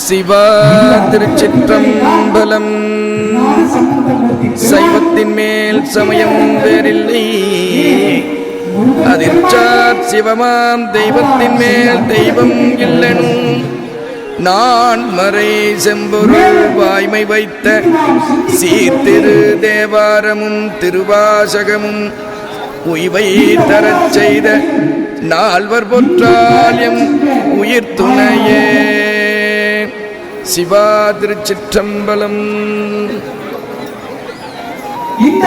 சிவா திருச்சிற்றம்பலம் சைவத்தின் மேல் சமயம் வேறில்லை. அதிர்ச்சார் சிவமாம் தெய்வத்தின் மேல் தெய்வம் இல்லனும் நான் மறை செம்பொருள் வாய்மை வைத்த சீர்திரு தேவாரமும் திருவாசகமும் உய்வை தரச் செய்த நால்வர் பொற்றாலியம் உயிர் துணையே. சிவா திருச்சிற்றம்பலம். இந்த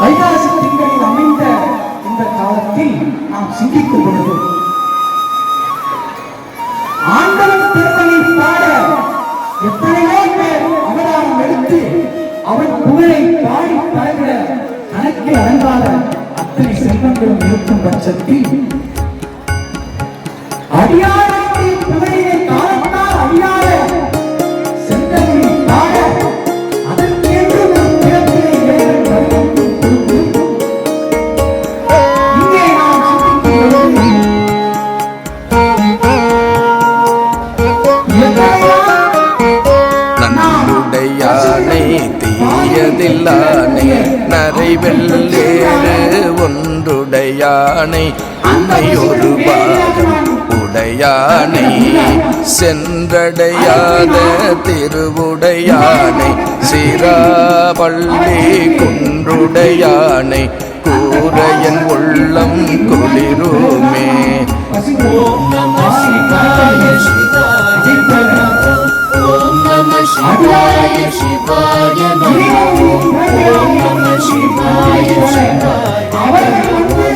வைகாசி திங்களில் அமைந்த இந்த காலத்தில் நாம் சிந்திக்கும் பொழுது ஆண்டவன் திருமணி உடையானை உன்னை ஒரு பாகம் உடையானை. சென்றடையாத திருவுடையானை சிராபள்ளி குன்றுடையானை. கூரையன் உள்ளம் குளிருமே. ஓம் நம சிவாய ஓம் நம சிவாய சிவாய ஓம் நம சிவாய சிவாய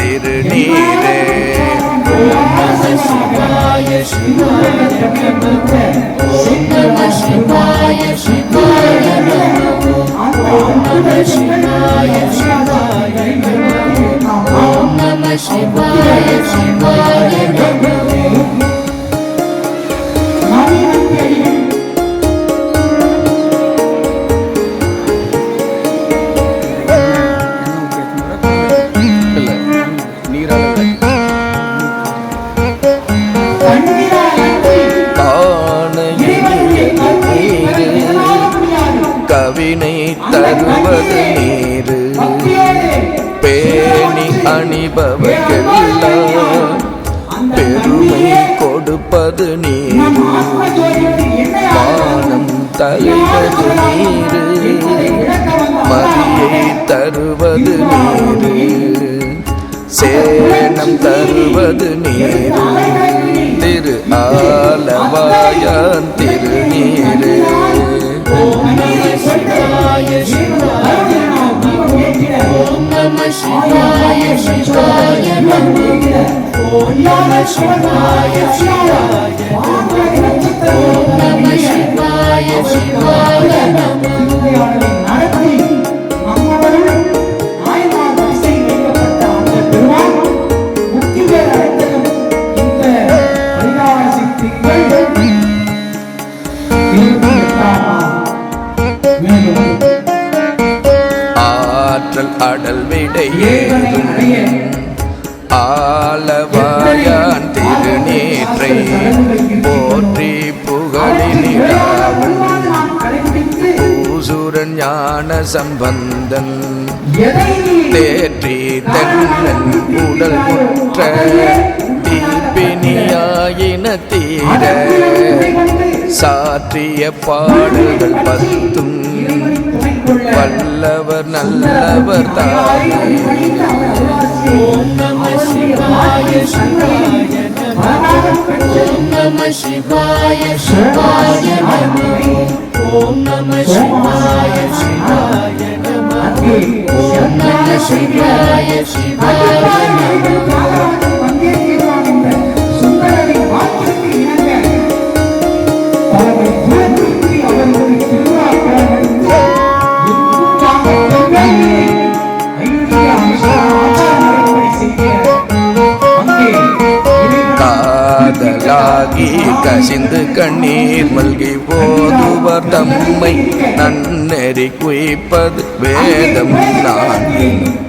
சிவாய சிவாய ஓம் தருவது நீரு பேணி அணிபவர்க்கெல்லாம் பெருமை கொடுப்பது நீரு மானம் தருவது நீரு மதியை தருவது நீரு சேனம் தருவது நீரு ஓம் நம சிவாய சிவாய ஓம் நம சிவாய சிவாய நமோ நடத்தி ஞான சம்பந்தன் தேற்றி தன்னன் உடல் முற்ற தீபினியாயின தீர சாற்றிய பாடல்கள் பத்தும் வல்லவர் நல்லவர் தாயே. நம சிவாய சிவாய நம. ஓம் நம சிவாய சிவாய நம. காதலாகி கசிந்து கண்ணீர் மல்கி போதுவர் தம்மை நன்னெறி குய்ப்பது வேதம். நான்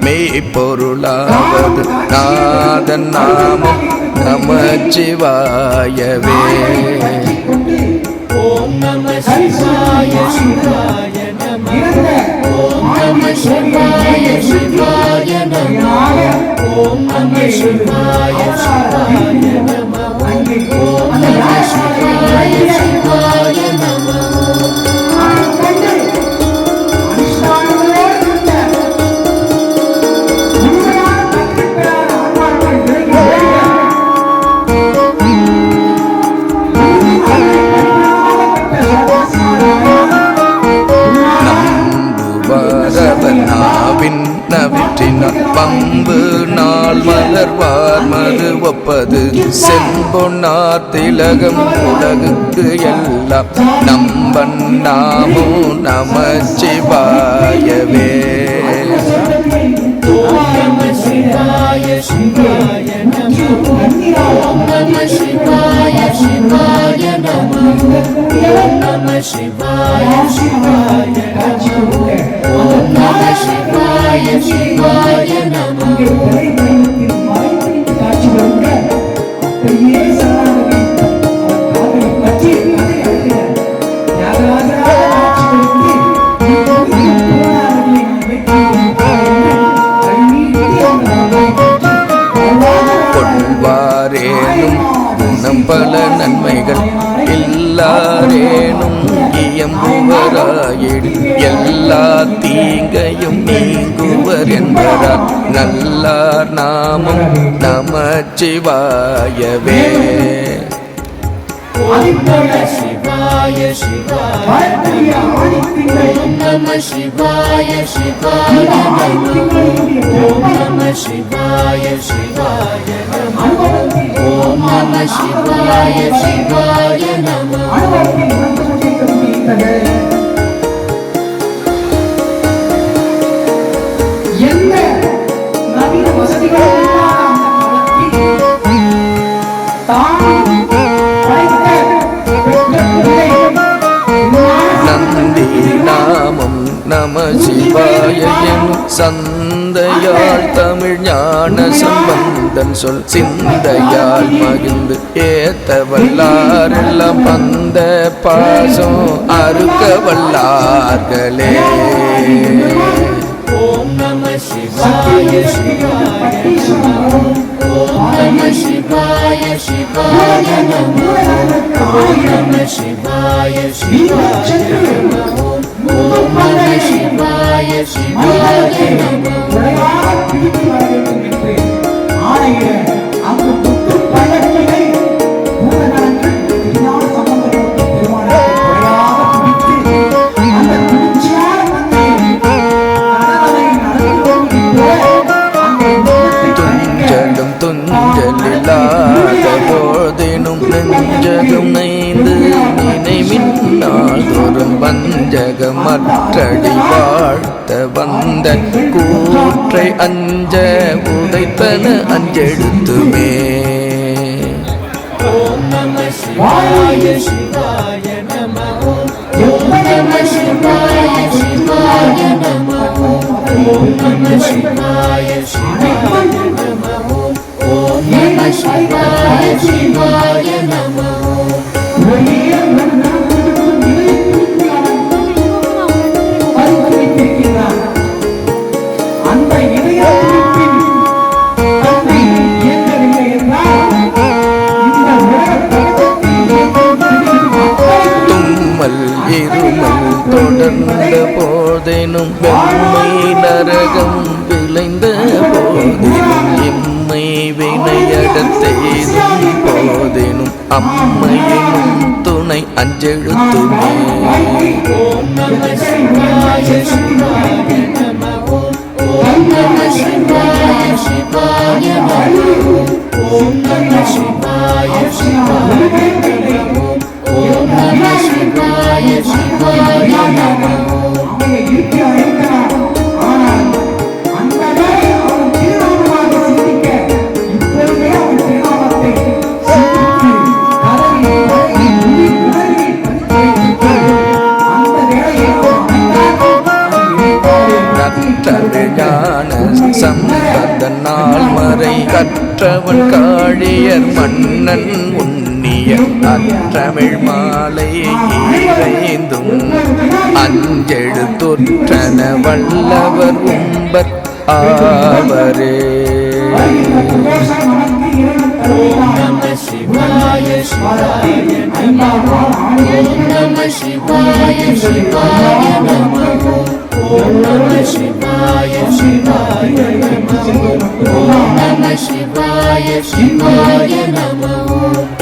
மெய்ப்பொருளாவது நாதன் நாமம் நமச்சிவாயவே. ஓம் நம சிவாய சிவாய நம ஓம் நம. சிவாய சிவாய நம. ஓம் நம சிவாய சிவாய நம. அங்கே ஓம் அந்த நம மலர்வார் மது ஒப்பது. செம்பொன்னார் திலகம் உலகுக்கு எல்லாம். நம்பன் நாமோ நமச்சிவாயவே. ஓம் நம சிவாய Shivaya Shivaya Namo Om Namah Shivaya Shivaya Namo கொள்வாரேனும் குணம் பல நன்மைகள் எல்லாரேனும் இயம்புவராயிடு. எல்லா தீங்கையும் நீங்குவர் என்பதால் நல்லார் நாமம் நமச்சிவாயவே. ஓம் நம சிவாய சிவாய ஓம் நம சிவாய சிவாய ஓம் நம சிவாய சிவாய நம எந்த நவீன நந்தி நாமம் நம சிவாய சந்த சிந்தையால் தமிழ் ஞான சம்பந்தன் சொல் சிந்தையால் மகிழ்ந்து ஏத்த வல்லாரெல்லாம் பந்த பாசம் அறுக்க வல்லார்களே ஓம் நம சிவாய சிவாய ஓம் நம சிவாய சிவாய நம. ஓம் நம சிவாய சிவாய நம. ஆணையிட அந்த கூற்றை அஞ்ச உதைத்தன அஞ்செழுத்துமே ஓம் நம. விளைந்த போதிலும் இம்மை வினை அன்னையடத்தெய்தும் போதேனும் அம்மையினும் துணை அஞ்செழுத்துமே ஓம் நம சிவாய சிவாய அதனால் மறை கற்றவன் காழியர் மன்னன் உண்ணிய அற்றமிழ் மாலை அஞ்செழு தொற்றன வல்லவர் உம்பர் ஆவரே. நம சிவாய சிவாய நம நம சிவாய சிவாய நம. Om Namah Shivaya Shivaya Namo Om Namah Shivaya Shivaya Namo